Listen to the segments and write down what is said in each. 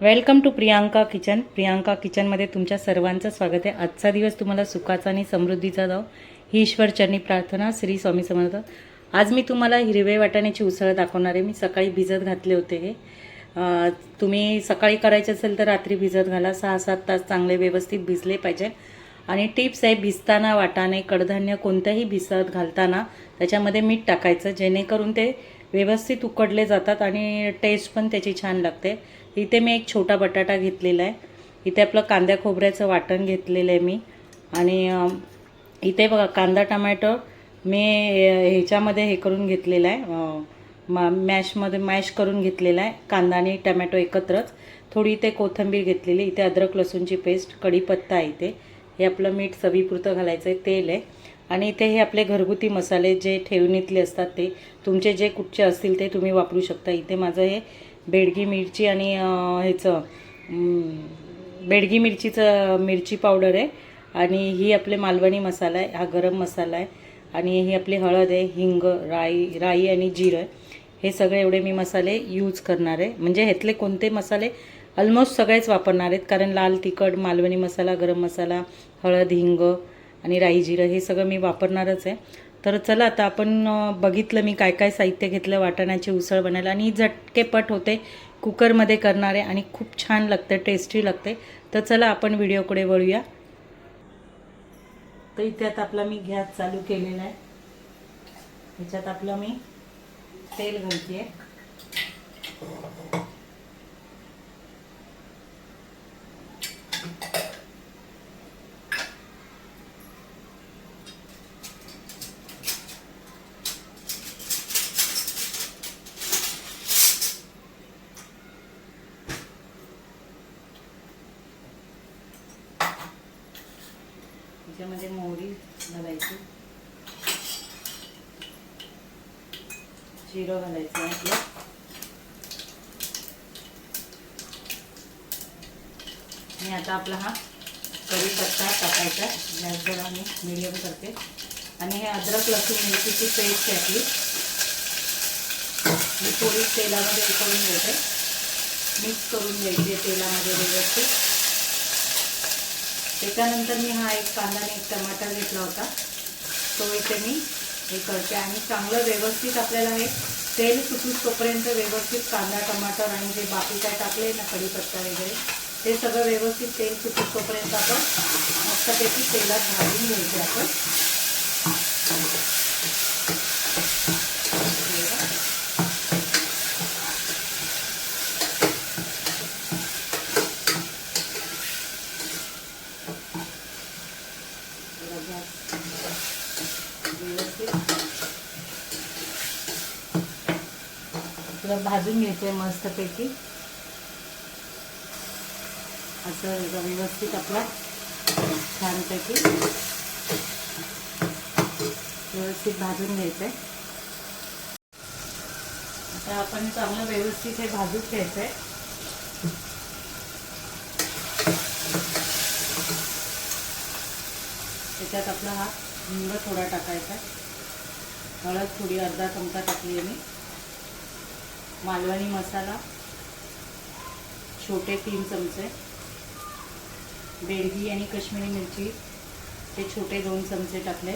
Welcome to Priyanka kitchen. Priyanka किचनमध्ये तुमच्या सर्वांचं स्वागत आहे. आजचा दिवस तुम्हाला सुखाचा आणि समृद्धीचा जाव. ही ईश्वर चरणी प्रार्थना श्री स्वामी समर्थ. आज मी तुम्हाला हिरवे वाटाण्याची उसळ दाखवणार आहे. मी सकाळी भिजत घातले होते हे. तुम्ही सकाळी करायचे असेल तर रात्री भिजत घाला. सहा सात तास चांगले व्यवस्थित भिजले पाहिजे. आणि टिप्स आहे भिजताना वाटाणे कडधान्य कोणत्याही भिजत घालताना त्याच्यामध्ये मीठ टाकायचं. जेणेकरून ते व्यवस्थित उकडले जातात आणि टेस्ट पण त्याची छान लागते. इथे मी एक छोटा बटाटा घेतलेला आहे. इथे आपलं कांद्या खोबऱ्याचं वाटण घेतलेलं आहे मी. आणि इथे बघा कांदा टमॅटो मी ह्याच्यामध्ये हे करून घेतलेलं आहे. मा मॅशमध्ये मॅश करून घेतलेला आहे. कांदा आणि टमॅटो एकत्रच. थोडी इथे कोथिंबीर घेतलेली इथे अद्रक लसूणची पेस्ट कढीपत्ता आहे इथे. हे आपलं मीठ चवीपुरतं घालायचं आहे. तेल आहे. आणि इथे हे आपले घरगुती मसाले जे ठेवणीतले असतात ते तुमचे जे कुठचे असतील ते तुम्ही वापरू शकता. इथे माझं हे बेडगी मिरची आणि ह्याचं बेडगी मिरचीचं मिरची पावडर आहे. आणि ही आपले मालवणी मसाला आहे हा गरम मसाला आहे. आणि ही आपली हळद आहे हिंग राई राई आणि जिरं आहे. हे सगळे एवढे मी मसाले यूज करणार आहे. म्हणजे ह्यातले कोणते मसाले ऑलमोस्ट सगळेच वापरणार आहेत. कारण लाल तिखट मालवणी मसाला गरम मसाला हळद हिंग आणि राई जिरं हे सगळं मी वापरणारच आहे. तर चला आता आपण बघितलं मी काय काय साहित्य घेतलं वाटाण्याची उसळ बनायला. आणि झटकेपट होते कुकरमध्ये करणारे आणि खूप छान लागते टेस्टी लागते. तर चला आपण व्हिडिओकडे वळूया. तर इथे आता आपला मी गॅस चालू केलेला आहे. ह्याच्यात आपलं मी तेल घालते त्याच्यामध्ये मोहरी घालायची जिरं घालायचं आपलं आणि आता आपला हा कढीपत्ता टाकायचा गॅसवर आणि आम्ही मिडियम करते. आणि हे अद्रक लसूण मिरचीची पेस्ट आहे आपली मी थोडी तेलामध्ये उकळून करून घेते. मिक्स करून घ्यायची आहे तेलामध्ये व्यवस्थित. त्याच्यानंतर मी हा एक कांदा आणि एक टमाटर घेतला होता. तो इथे मी हे करते आणि चांगलं व्यवस्थित आपल्याला हे तेल सुटूस तोपर्यंत व्यवस्थित कांदा टमाटर आणि जे बाकी काय टाकले ना कढीपत्ता वगैरे ते सगळं व्यवस्थित तेल सुटूस तोपर्यंत आपण मस्तपैकी तेलात भाजून घ्यायचे आपण जरा गॅस व्यवस्थित तुला भाजून घ्यायचं आहे मस्तपैकी. असं व्यवस्थित आपला छानपैकी व्यवस्थित भाजून घ्यायचं आहे आता आपण चांगलं व्यवस्थित हे भाजून घ्यायचं आहे त्याच्यात आपला हा हिंग थोडा टाकायचा. हळद थोडी अर्धा चमचा टाकली आहे मी. मालवणी मसाला छोटे तीन चमचे बेडगी आणि कश्मीरी मिरची ते छोटे दोन चमचे टाकले.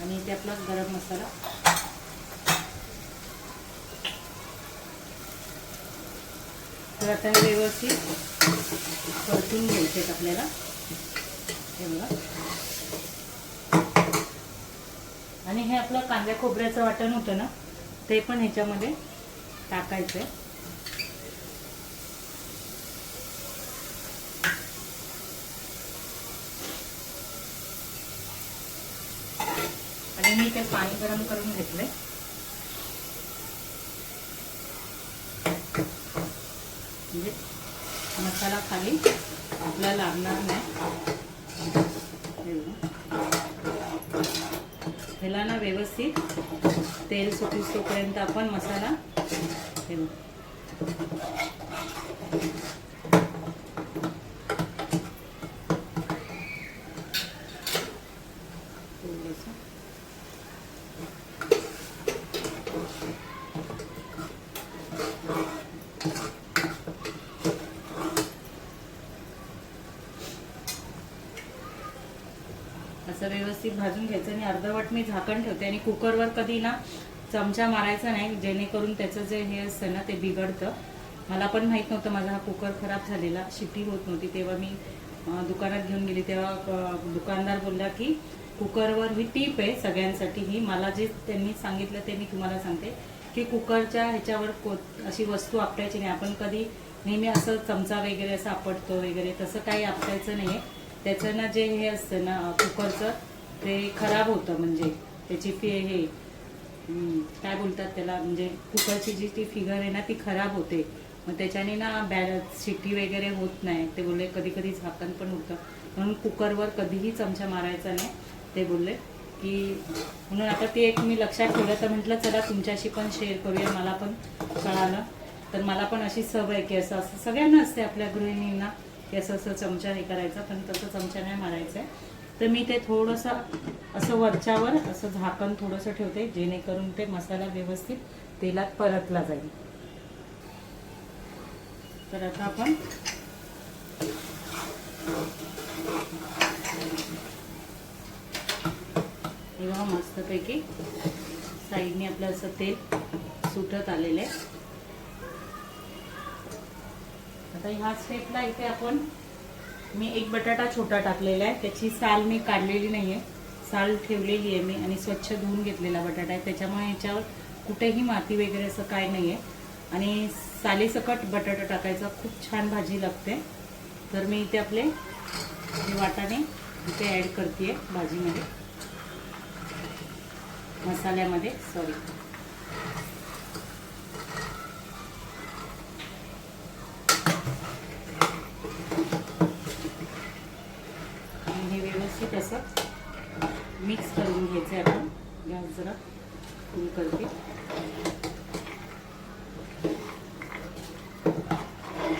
आणि इथे आपला गरम मसाला. तर आता हे व्यवस्थित परतून घ्यायचे आपल्याला. हे बघा. आणि हे आपलं कांद्या खोबऱ्याचं वाटण होतं ना? ते पण ह्याच्यामध्ये टाकायचं आहे आणि मी ते पाणी गरम करून घेतलंय. म्हणजे मसाला खाली आपल्याला लागणार नाही. ह्याला ना व्यवस्थित तेल सुटूस तोपर्यंत आपण मसाला ठेवू बघा. थोडंसं. तर व्यवस्थित भाजून घ्यायचं आणि अर्धवट मी झाकण ठेवते आणि कुकरवर कधी ना चमचा मारायचा नाही जेणेकरून त्याचं जे हे असतं ना ते बिघडतं. मला पण माहीत नव्हतं माझा हा कुकर खराब झालेला शिट्टी होत नव्हती. तेव्हा मी दुकानात घेऊन गेली. तेव्हा दुकानदार बोलला की कुकरवर ही टीप आहे सगळ्यांसाठी. ही मला जे त्यांनी सांगितलं ते मी तुम्हाला सांगते की कुकरच्या ह्याच्यावर को अशी वस्तू आपटायची नाही. आपण कधी नेहमी असं चमचा वगैरे असं आपटतो वगैरे तसं काही आपटायचं नाही आहे त्याचं ना जे हे असतं ना कुकरचं ते खराब होतं म्हणजे. त्याची फी हे काय बोलतात त्याला म्हणजे कुकरची जी ती फिगर आहे ना ती खराब होते. मग त्याच्याने ना बॅल शिट्टी वगैरे होत नाही. ते बोलले कधी कधी झाकण पण होतं. म्हणून कुकरवर कधीही चमचा मारायचा नाही. ते बोलले की म्हणून आता ते एक मी लक्षात ठेवलं. तर म्हटलं चला तुमच्याशी पण शेअर करूया. मला पण कळालं. तर मला पण अशी सवय की असं असं सगळ्यांना असते आपल्या गृहिणींना. की असं असं चमचा हे करायचा पण तसं चमचा नाही मारायचं आहे. तर मी ते थोडंसं असं वरच्यावर असं झाकण थोडंसं ठेवते जेणेकरून ते मसाला व्यवस्थित तेलात परतला जाईल. तर आता आपण हे मस्तपैकी साईडने आपलं असं तेल सुटत आलेलं आहे. आता ह्या स्टेपला इथे आपण मी एक बटाटा छोटा टाकलेला आहे. त्याची साल मी काढलेली नाही आहे साल ठेवलेली आहे मी आणि स्वच्छ धुवून घेतलेला बटाटा आहे. त्याच्यामुळे याच्यावर कुठेही माती वगैरे असं काय नाही आहे आणि सालीसकट बटाटा टाकायचा. खूप छान भाजी लागते. तर मी इथे आपले हे वाटाणे इथे ॲड करते भाजीमध्ये. मसाल्यामध्ये सॉरी आणि हे व्यवस्थित असं मिक्स करून घ्यायचं आहे आपण. गॅस जरा फुल करते.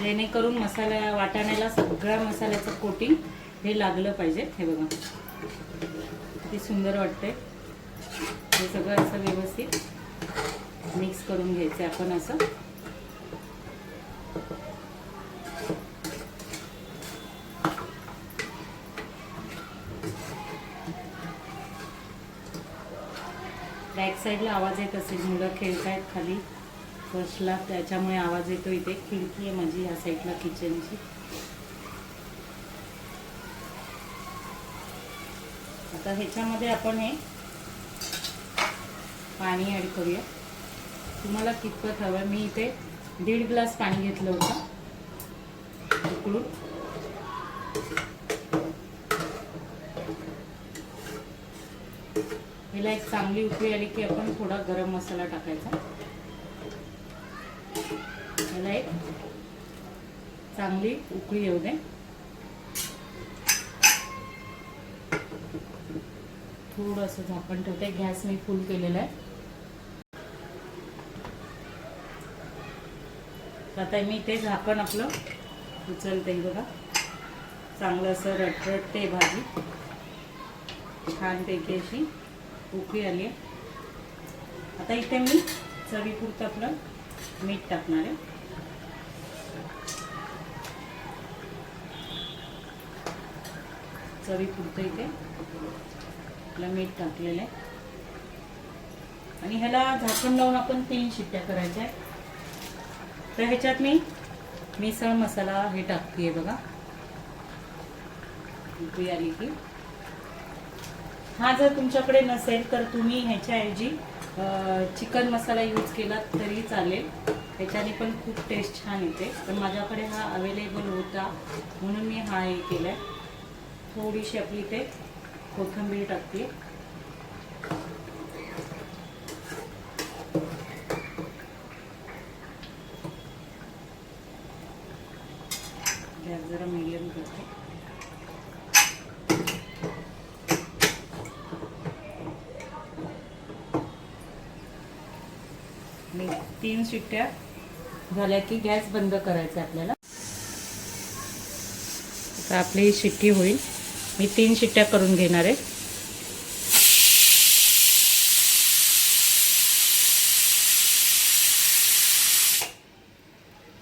जेणेकरून मसाला वाटाण्याला सगळ्या मसाल्याचं कोटिंग हे लागलं पाहिजे. हे बघा. किती सुंदर वाटतंय. हे सगळं असं व्यवस्थित मिक्स करून घ्यायचं आहे आपण असं. बॅक साईडला आवाज येत असेल मुलं आहेत खाली. फर्स्टला त्याच्यामुळे आवाज येतो इथे. खिडकी आहे माझी ह्या साईडला किचनची आता ह्याच्यामध्ये आपण हे पाणी ॲड करूया. तुम्हाला कितपत हवं मी इथे दीड ग्लास पाणी घेतलं होतं. उकळून. हिला एक चांगली उकळी आली की आपण थोडा गरम मसाला टाकायचा. याला एक चांगली उकळी येऊ दे. थोडंसं झाकण ठेवते. गॅस मी फुल केलेला आहे. आता मी ते झाकण आपलं उचलते बघा. चांगलं असं रटरटते भाजी. छानपैकी अशी. उकळी आली आहे. आता इथे मी चवीपुरतं आपलं मीठ टाकणार आहे. चवीपुरतं इथे आपलं मीठ टाकलेलं आहे. आणि ह्याला झाकण लावून आपण तीन शिट्ट्या करायच्या आहेत. तर ह्याच्यात मी मिसळ मसाला हे टाकते बघा. उकळी आली की. हा जर तुमच्याकडे नसेल तर तुम्ही ह्याच्याऐवजी चिकन मसाला यूज केला तरी चालेल. त्याच्याने पण खूप टेस्ट छान येते. पण माझ्याकडे हा अवेलेबल होता म्हणून मी हा हे केला आहे थोडीशी आपली ते कोथिंबीर टाकते गॅस जरा मीडियम करते आणि तीन शिट्ट्या झाल्या की गॅस बंद करायचा आपल्याला. आता आपली ही शिट्टी होईल. मी तीन शिट्ट्या करून घेणार आहे.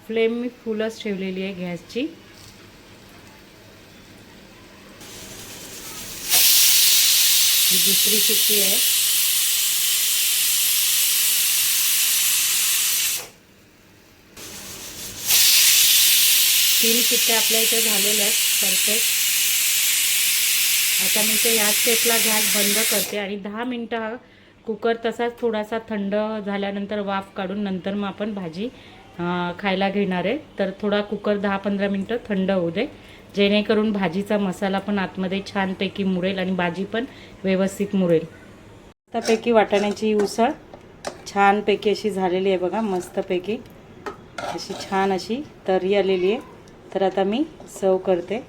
फ्लेम मी फुलच ठेवलेली आहे गॅसची. ही दुसरी शिट्टी आहे. तीन शिट्ट्या आपल्या इथे झालेल्या आहेत. परफेक्ट आता मी ते या स्टेपला गॅस बंद करते आणि दहा मिनटं हा कुकर तसाच थोडासा थंड झाल्यानंतर वाफ काढून नंतर मग आपण भाजी खायला घेणार आहे. तर थोडा कुकर दहा पंधरा मिनटं थंड होऊ दे. जेणेकरून भाजीचा मसाला पण आतमध्ये छानपैकी मुरेल आणि भाजी पण व्यवस्थित मुरेल. मस्तपैकी वाटाण्याची उसळ छानपैकी अशी झालेली आहे बघा मस्तपैकी. अशी छान अशी तरी आलेली आहे. तर आता मी सर्व करते.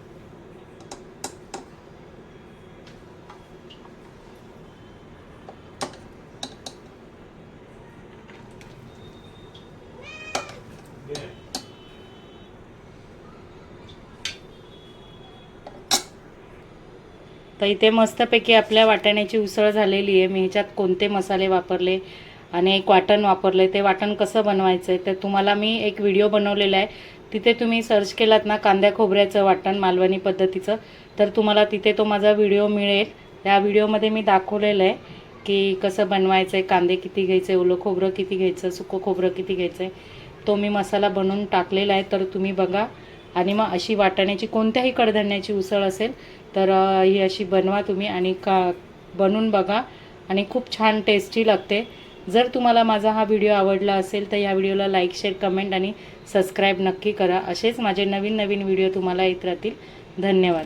तर इथे मस्तपैकी आपल्या वाटाण्याची उसळ झालेली आहे. मी ह्याच्यात कोणते मसाले वापरले आणि एक वाटण वापरले ते वाटण कसं बनवायचं आहे तर तुम्हाला मी एक व्हिडिओ बनवलेला आहे. तिथे तुम्ही सर्च केलात ना कांद्या खोबऱ्याचं वाटण मालवणी पद्धतीचं तर तुम्हाला तिथे तो माझा व्हिडिओ मिळेल. त्या व्हिडिओमध्ये मी दाखवलेलं आहे की कसं बनवायचं आहे कांदे किती घ्यायचे ओलं खोबरं किती घ्यायचं सुकं खोबरं किती घ्यायचं आहे तो मी मसाला बनवून टाकलेला आहे. तर तुम्ही बघा. आणि मग अशी वाटाण्याची कोणत्याही कडधान्याची उसळ असेल तर ही अशी बनवा तुम्ही आणि का बनवून बघा. आणि खूप छान टेस्टी लागते. जर तुम्हाला माझा हा व्हिडिओ आवडला असेल तर या व्हिडिओला लाईक शेअर कमेंट आणि सबस्क्राईब नक्की करा. असेच माझे नवीन नवीन व्हिडिओ तुम्हाला येत राहतील. धन्यवाद.